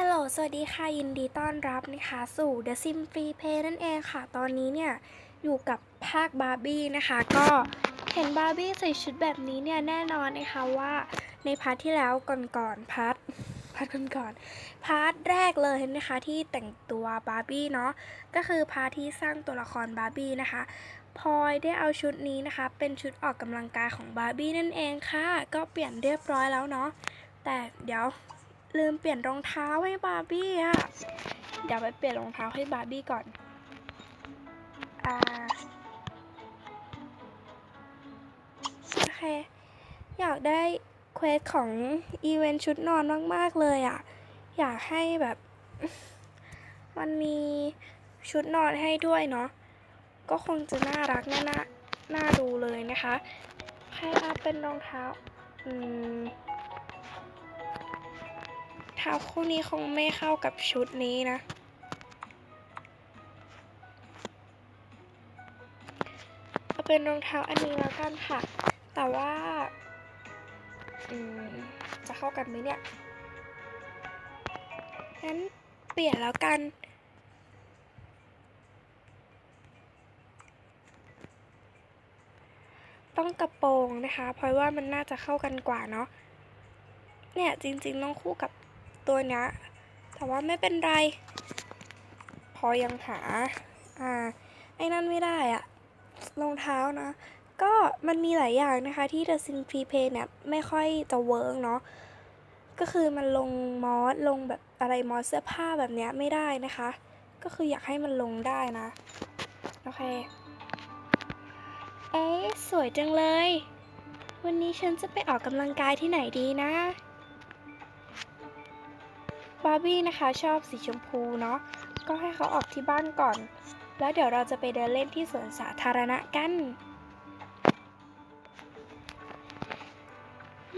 ฮัลโหล สวัสดีค่ะ ยินดีต้อนรับนะคะ สู่ The Sim Free Play นั่นเองค่ะ ตอนนี้เนี่ย อยู่กับภาคบาร์บี้นะคะ ก็เห็นบาร์บี้ใส่ชุดแบบนี้เนี่ย แน่นอนนะคะว่าในพาร์ทที่แล้วก่อนๆพาร์ทพาร์ทก่อนๆพาร์ทแรกเลยนะคะ ที่แต่งตัวบาร์บี้เนาะก็คือพาร์ทที่สร้างตัวละครบาร์บี้นะคะพลอยได้เอาชุดนี้นะคะ เป็นชุดออกกำลังกายของบาร์บี้นั่นเองค่ะ ก็เปลี่ยนเรียบร้อยแล้วเนาะแต่เดี๋ยว ลืมเปลี่ยนรองเท้าให้บาร์บี้อะเดี๋ยวไปเปลี่ยนรองเท้าให้บาร์บี้ก่อน อ่า โอเค อยากได้เควสของอีเวนต์ชุดนอนมาก ๆ เลยอะอยากให้แบบ มันมีชุดนอนให้ด้วยเนาะ ก็คงจะน่ารัก น่าน่าน่าดูเลยนะคะใครเอาเป็นรองเท้า อืม เท้าคู่นี้คงไม่เข้ากับชุดนี้นะ เอาเป็นรองเท้าอันนี้แล้วกันค่ะ แต่ว่าจะเข้ากันไหมเนี่ยงั้นเปลี่ยนแล้วกันต้องกระโปรงนะคะ เพราะว่ามันน่าจะเข้ากันกว่าเนาะ เนี่ยจริงๆต้องคู่กับ ตัวเนี้ยแต่ว่าไม่เป็นไร พอยังหา อ่า ไอ้นั่นไม่ได้อะรองเท้านะ ก็มันมีหลายอย่างนะคะที่ The Sim Free Play เนี่ยไม่ค่อยจะเวิร์กเนาะ ก็คือมันลงมอสลงแบบอะไรมอสเสื้อผ้าแบบเนี้ยไม่ได้นะคะ ก็คืออยากให้มันลงได้นะ โอเค เอ๊สวยจังเลย วันนี้ฉันจะไปออกกำลังกายที่ไหนดีนะ บาร์บี้นะคะชอบสีชมพูเนาะก็ให้เขาออกที่บ้านก่อน แล้วเดี๋ยวเราจะไปเดินเล่นที่สวนสาธารณะกัน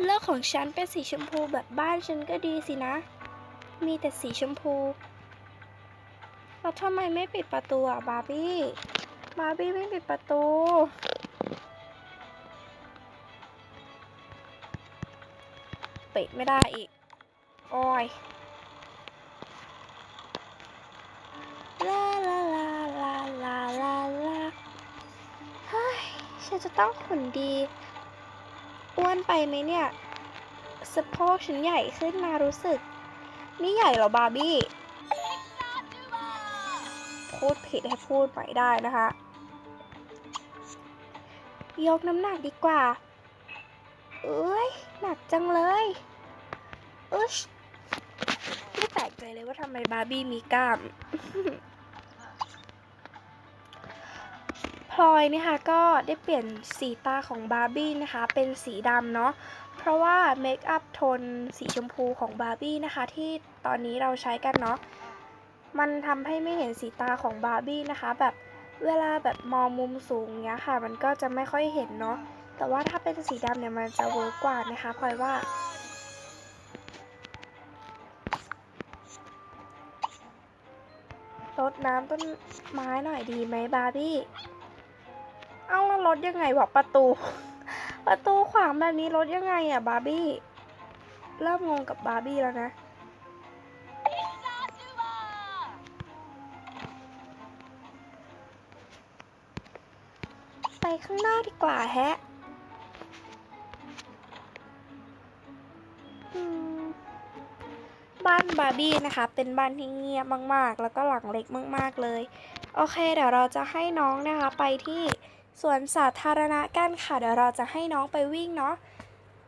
เลือกของฉันเป็นสีชมพูแบบบ้านฉันก็ดีสินะ มีแต่สีชมพูแล้วทำไมไม่ปิดประตูอะบาร์บี้ บาร์บี้ไม่ปิดประตู ปิดไม่ได้อีก โอ้ย ลาลาลาลาลาลาลาเฮ้ยฉันจะต้องหุ่นดี อ้วนไปไหมเนี่ยสะโพกฉันใหญ่ขึ้นมารู้สึก นี่ใหญ่เหรอบาร์บี้ พูดผิดให้พูดใหม่ได้นะคะ ยกน้ำหนักดีกว่า เอ้ย หนักจังเลยอึชไม่แปลกใจเลยว่าทำไมบาร์บี้มีกล้าม ลอยนะคะก็ได้เปลี่ยนสีตาของบาร์บี้นะคะ เป็นสีดำเนาะเพราะว่าเมคอัพโทนสีชมพูของบาร์บี้นะคะ ที่ตอนนี้เราใช้กันเนาะมันทำให้ไม่เห็นสีตาของบาร์บี้นะคะ แบบเวลาแบบมองมุมสูงเนี้ยค่ะ มันก็จะไม่ค่อยเห็นเนาะแต่ว่าถ้าเป็นสีดำเนี่ยมันจะเวิร์กกว่านะคะพลอยว่ารดน้ำต้นไม้หน่อยดีไหมบาร์บี้ เอ้าแล้วรถยังไงวะประตู ประตูขวางแบบนี้รถยังไงอะบาร์บี้ เริ่มงงกับบาร์บี้แล้วนะ ไปข้างหน้าดีกว่าแฮะบ้านบาร์บี้นะคะ เป็นบ้านที่เงียบมากๆ แล้วก็หลังเล็กมาก ๆ เลย โอเค เดี๋ยวเราจะให้น้องนะคะไปที่ สวนสาธารณะกันค่ะ เดี๋ยวเราจะให้น้องไปวิ่งเนาะ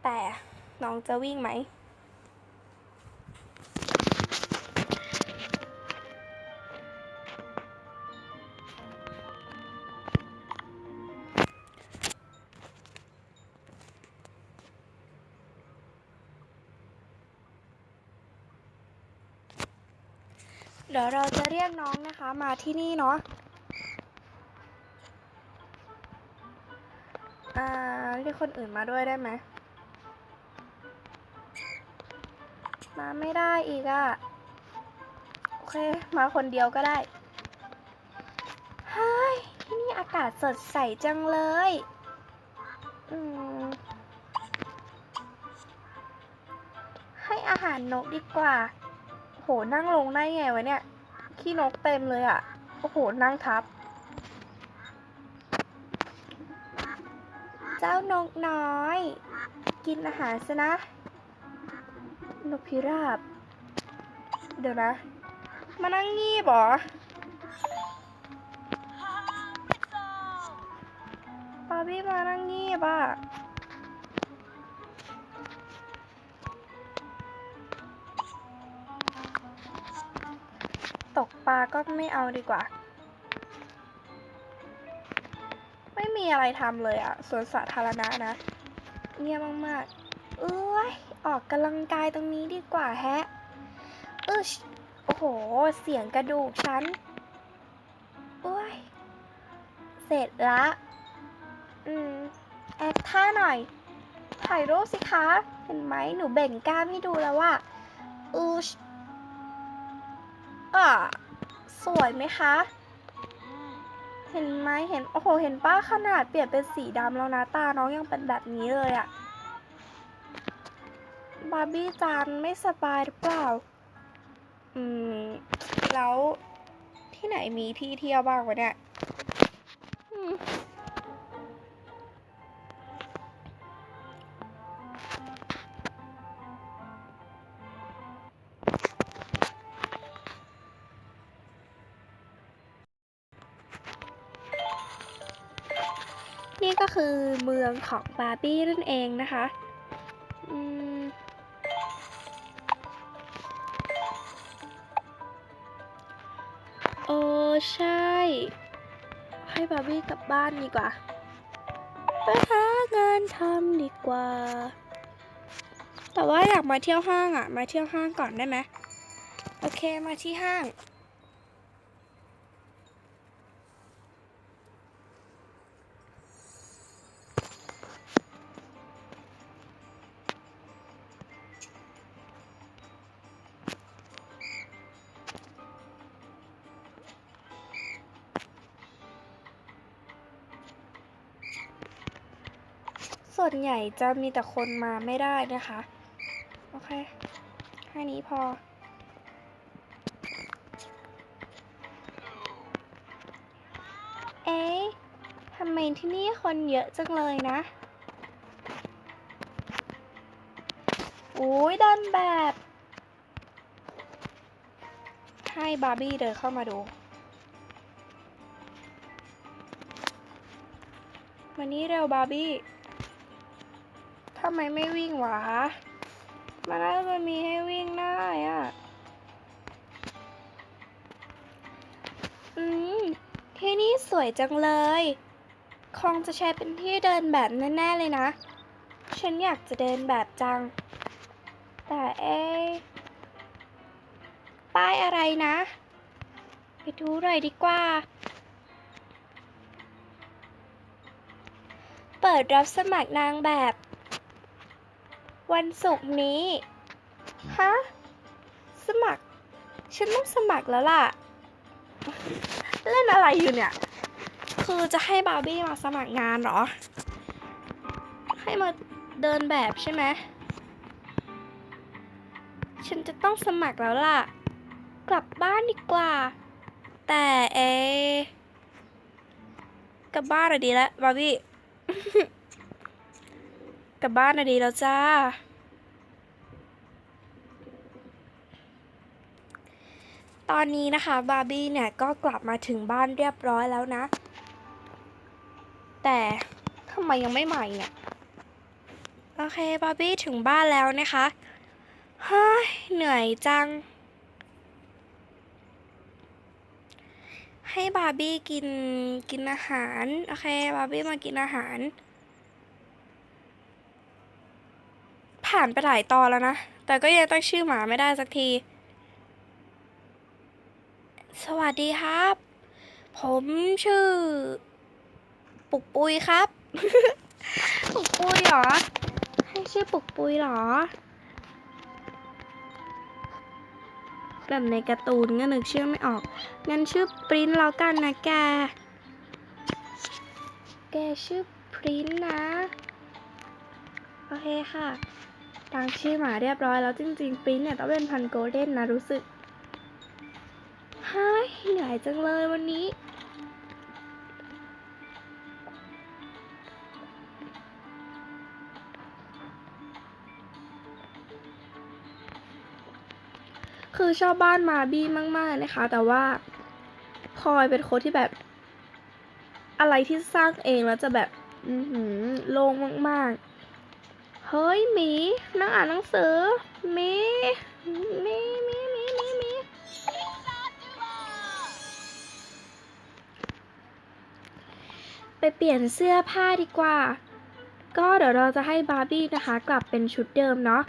แต่น้องจะวิ่งไหม เดี๋ยวเราจะเรียกน้องนะคะมาที่นี่เนาะ เรียกคนอื่นมาด้วยได้ไหม มาไม่ได้อีกอะ่ะโอเค มาคนเดียวก็ได้เฮ้ยที่นี่อากาศสดใสจังเลย อืม ให้อาหารนกดีกว่า โหนั่งลงได้ไงวะเนี่ย ขี้นกเต็มเลยอะโอ้โห นั่งทับ เจ้านกน้อย กินอาหารซะนะ นกพิราบ เดี๋ยวนะ มานั่งงีบเหรอบาบี้มานั่งงีบอะตกปลาก็ไม่เอาดีกว่า ม่มีอะไรทำเลยอะสวนสาธารณะนะ เงียบมากๆ เอ้ย ออกกำลังกายตรงนี้ดีกว่าแฮะอึชโอ้โห เสียงกระดูกฉันโอ้ย เสร็จละ อืม แอคท่าหน่อย ถ่ายรูปสิคะ เห็นไหมหนูเบ่งกล้ามให้ดูแล้วว่าอืชอะสวยไหมคะ เห็นไหมเห็น โอ้โห เห็นป้าขนาดเปลี่ยนเป็นสีดำแล้วนะตาน้องยังเป็นแบบนี้เลยอะบาร์บี้จานไม่สบายหรือเปล่า อืม แล้วที่ไหนมีที่เที่ยวบ้างวะเนี่ย คือเมืองของบาร์บี้นั่นเองนะคะอืมโอ้ใช่ ให้บาร์บี้กลับบ้านดีกว่า ไปหางานทำดีกว่า แต่ว่าอยากมาเที่ยวห้างอะ มาเที่ยวห้างก่อนได้ไหม โอเคมาที่ห้าง ส่วนใหญ่จะมีแต่คนมาไม่ได้นะคะ โอเค แค่นี้พอ เอ๊ะทำไมที่นี่คนเยอะจังเลยนะอุ้ยดินแบบ ให้บาร์บี้เดินเข้ามาดูมานี่เร็วบาร์บี้ ทำไมไม่วิ่งวะ มันน่าจะมีให้วิ่งได้อะ อืม ที่นี่สวยจังเลย คงจะใช้เป็นที่เดินแบบแน่ ๆ เลยนะ ฉันอยากจะเดินแบบจัง แต่เอ๊ป้ายอะไรนะ ไปดูหน่อยดีกว่า เปิดรับสมัครนางแบบ วันศุกร์นี้ ฮะ สมัคร ฉันต้องสมัครแล้วล่ะ เล่นอะไรอยู่เนี่ย คือจะให้บาร์บี้มาสมัครงานเหรอ ให้มาเดินแบบใช่ไหม ฉันจะต้องสมัครแล้วล่ะ กลับบ้านดีกว่า แต่เอ กลับบ้านอะดีแล้วบาร์บี้ กลับบ้านอะดีแล้วจ้า ตอนนี้นะคะบาร์บี้เนี่ยก็กลับมาถึงบ้านเรียบร้อยแล้วนะ แต่ทำไมยังไม่ใหม่เนี่ย โอเคบาร์บี้ถึงบ้านแล้วนะคะเฮ้ยเหนื่อยจัง ให้บาร์บี้กินกินอาหาร โอเค บาร์บี้มากินอาหาร ผ่านไปหลายตอนแล้วนะ แต่ก็ยังตั้งชื่อหมาไม่ได้สักที สวัสดีครับ ผมชื่อ ปุกปุยครับ ปุกปุยเหรอ ให้ชื่อปุกปุยเหรอ แบบในการ์ตูนก็นึกชื่อไม่ออก งั้นชื่อปริ้นแล้วกันนะแก แกชื่อปริ้นนะ โอเคค่ะ ตั้งชื่อหมาเรียบร้อยแล้วจริงๆ ปิ้นเนี่ยต้องเป็นพันโกลเด้นนะรู้สึกเหนื่อยจังเลยวันนี้ คือชอบบ้านมาบี้มาก ๆ นะคะ แต่ว่าพลอยเป็นคนที่แบบ อะไรที่สร้างเองแล้วจะแบบ อืโล่งมาก ๆ เฮ้ยหมีนั่งอ่านหนังสือหมีหมีหมีหมีหมีหมีไปเปลี่ยนเสื้อผ้าดีกว่า ก็เดี๋ยวเราจะให้บาร์บี้นะคะ กลับเป็นชุดเดิมเนาะ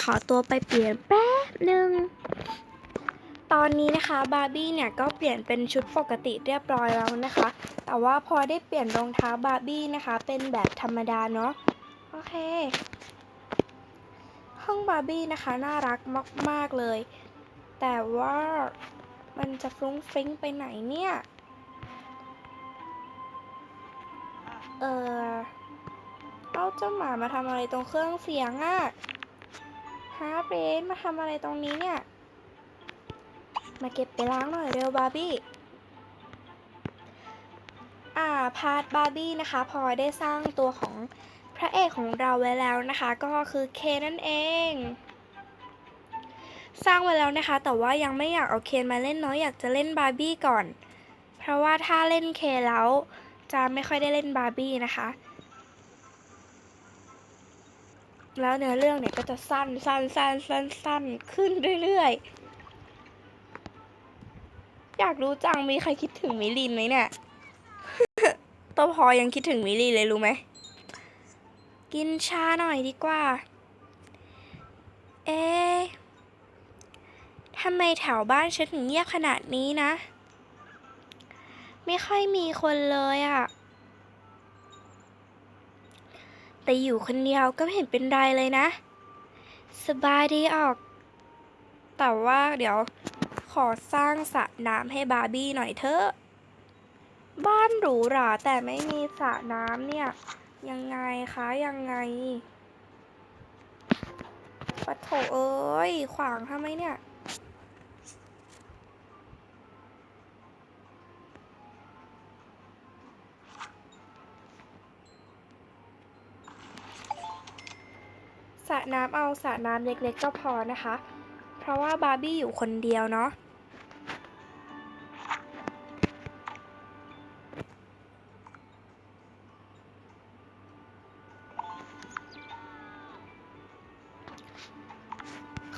ขอตัวไปเปลี่ยนแป๊บหนึ่งตอนนี้นะคะบาร์บี้เนี่ยก็เปลี่ยนเป็นชุดปกติเรียบร้อยแล้วนะคะ แต่ว่าพอได้เปลี่ยนรองเท้าบาร์บี้นะคะ เป็นแบบธรรมดาเนาะ โอเค ห้องบาร์บี้นะคะ น่ารักมาก ๆ เลย แต่ว่ามันจะฟรุ้งฟริ้งไปไหนเนี่ย เออเอาเจ้าหมามาทำอะไรตรงเครื่องเสียงอะฮาเบรนมาทำอะไรตรงนี้เนี่ย มาเก็บไปล้างหน่อยเร็วบาร์บี้อ่าพาร์ทบาร์บี้นะคะพอได้สร้างตัวของ ระเอกของเราไว้แล้วนะคะ ก็คือเคนนั่นเอง สร้างไว้แล้วนะคะ แต่ว่ายังไม่อยากเอาเคนมาเล่นเนาะอยากจะเล่นบาร์บี้ก่อน เพราะว่าถ้าเล่นเคนแล้วจะไม่ค่อยได้เล่นบาร์บี้นะคะ แล้วเนื้อเรื่องเนี่ยก็จะสั้นสั้นสั้นสั้นสั้นขึ้นเรื่อยๆ อยากรู้จังมีใครคิดถึงมิลินไหมเนี่ยตัวพอยังคิดถึงมิลินเลยรู้ไหม กินชาหน่อยดีกว่า เอ๊ะทำไมแถวบ้านฉันถึงเงียบขนาดนี้นะ ไม่ค่อยมีคนเลยอะแต่อยู่คนเดียวก็ไม่เห็นเป็นไรเลยนะ สบายดีออก แต่ว่าเดี๋ยวขอสร้างสระน้ำให้บาร์บี้หน่อยเถอะ บ้านหรูหราแต่ไม่มีสระน้ำเนี่ย ยังไงคะยังไงปะโถเอ้ย ขวางทำไมเนี่ย สระน้ำเอาสระน้ำเล็กๆก็พอนะคะ เพราะว่าบาร์บี้อยู่คนเดียวเนาะ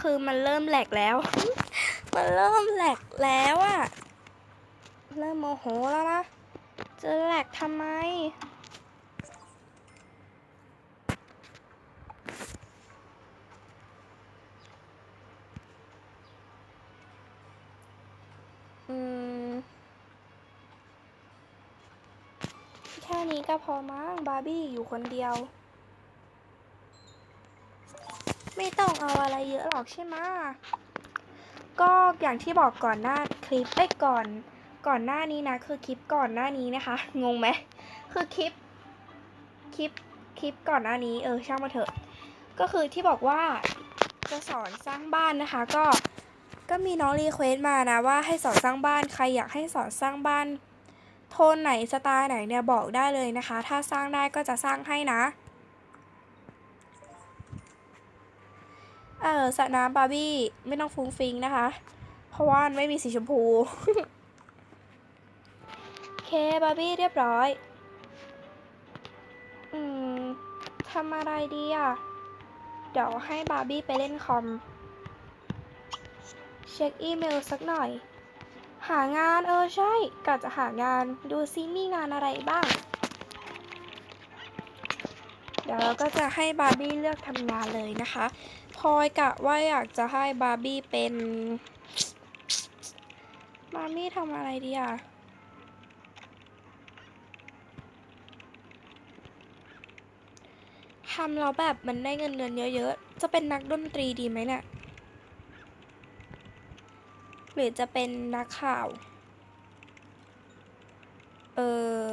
คือมันเริ่มแหลกแล้ว มันเริ่มแหลกแล้วอะเริ่มโมโหแล้วนะ จะแหลกทำไม อืม แค่นี้ก็พอมั้งบาร์บี้อยู่คนเดียว ไม่ต้องเอาอะไรเยอะหรอกใช่ไหมก็อย่างที่บอกก่อนหน้าคลิปไอ้ยก่อน ก่อนหน้านี้นะ คือคลิปก่อนหน้านี้นะคะ งงไหมคือคลิป คลิป คลิปก่อนหน้านี้ เออ ช่างมาเถอะ ก็คือที่บอกว่าจะสอนสร้างบ้านนะคะ ก็ ก็มีน้องรีเควสต์มานะว่าให้สอนสร้างบ้าน ใครอยากให้สอนสร้างบ้าน โทนไหนสไตล์ไหนเนี่ยบอกได้เลยนะคะ ถ้าสร้างได้ก็จะสร้างให้นะ เออสระน้ำบาร์บี้ไม่ต้องฟุ้งฟิงนะคะ เพราะว่าไม่มีสีชมพูโอเคบาร์บี้เรียบร้อย อืมทำอะไรดีอะ เดี๋ยวให้บาร์บี้ไปเล่นคอม เช็คอีเมลสักหน่อย หางานเออใช่กะจะหางานดูซิมีงานอะไรบ้างเดี๋ยวเราก็จะให้บาร์บี้เลือกทำงานเลยนะคะ พลอยกะว่าอยากจะให้บาร์บี้เป็น บาร์บี้ทำอะไรดีอะทำแล้วแบบมันได้เงินเดือนเยอะๆ จะเป็นนักดนตรีดีไหมเนี่ย หรือจะเป็นนักข่าว เออ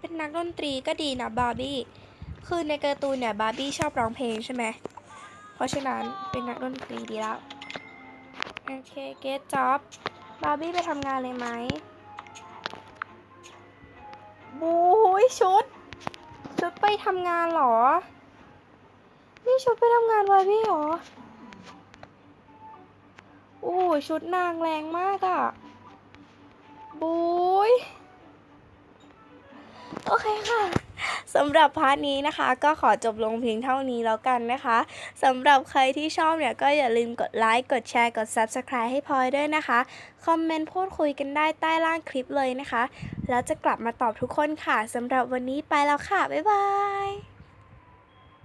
เป็ นักดนตรีก็ดีนะบาร์บี้ คือในการ์ตูนเนี่ยบาร์บี้ชอบร้องเพลงใช่ไหม เพราะฉะนั้นเป็นนักดนตรีดีแล้ว โอเค เกตจ็อบบาร์บี้ไปทำงานเลยไหมบูยชุด ชุดไปทำงานเหรอ นี่ชุดไปทำงานบาร์บี้เหรอโอ้ยชุดนางแรงมากอะบุย โอเคค่ะสำหรับพาร์ทนี้นะคะ ก็ขอจบลงเพียงเท่านี้แล้วกันนะคะสำหรับใครที่ชอบเนี่ยก็อย่าลืมกดไลค์กดแชร์กด Subscribe ให้พลอยด้วยนะคะ คอมเมนต์พูดคุยกันได้ใต้ล่างคลิปเลยนะคะ แล้วจะกลับมาตอบทุกคนค่ะสำหรับวันนี้ไปแล้วค่ะ บ๊ายบาย